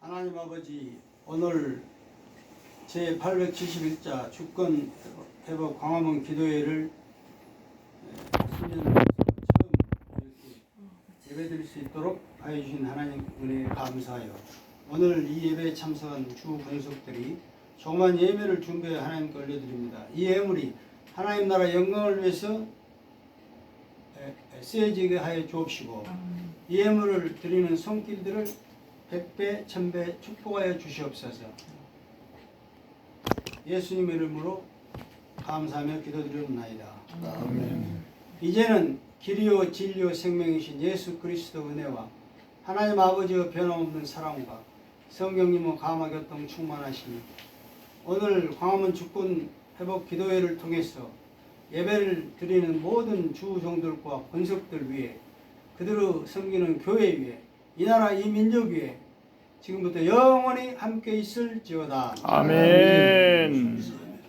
하나님 아버지 오늘 제 871자 주권 회복 광화문 기도회를 수년으로서 처음 이렇게 예배드릴 수 있도록 하여 주신 하나님 은혜에 감사하여 오늘 이 예배에 참석한 주 권속들이 조그만 예배를 준비해 하나님께 올려드립니다. 이 예물이 하나님 나라 영광을 위해서 쓰여지게 하여 주옵시고 이 예물을 드리는 손길들을 백배 천배 축복하여 주시옵소서. 예수님 이름으로 감사하며 기도드리옵나이다. 아멘. 이제는 길이요 진리요 생명이신 예수 그리스도 은혜와 하나님 아버지의 변함없는 사랑과 성령님의 감화 교통 충만하시니 오늘 광화문 주권 회복 기도회를 통해서 예배를 드리는 모든 주종들과 권석들 위해 그들을 섬기는 교회 위에 이 나라 이 민족 위에 지금부터 영원히 함께 있을지어다. 아멘.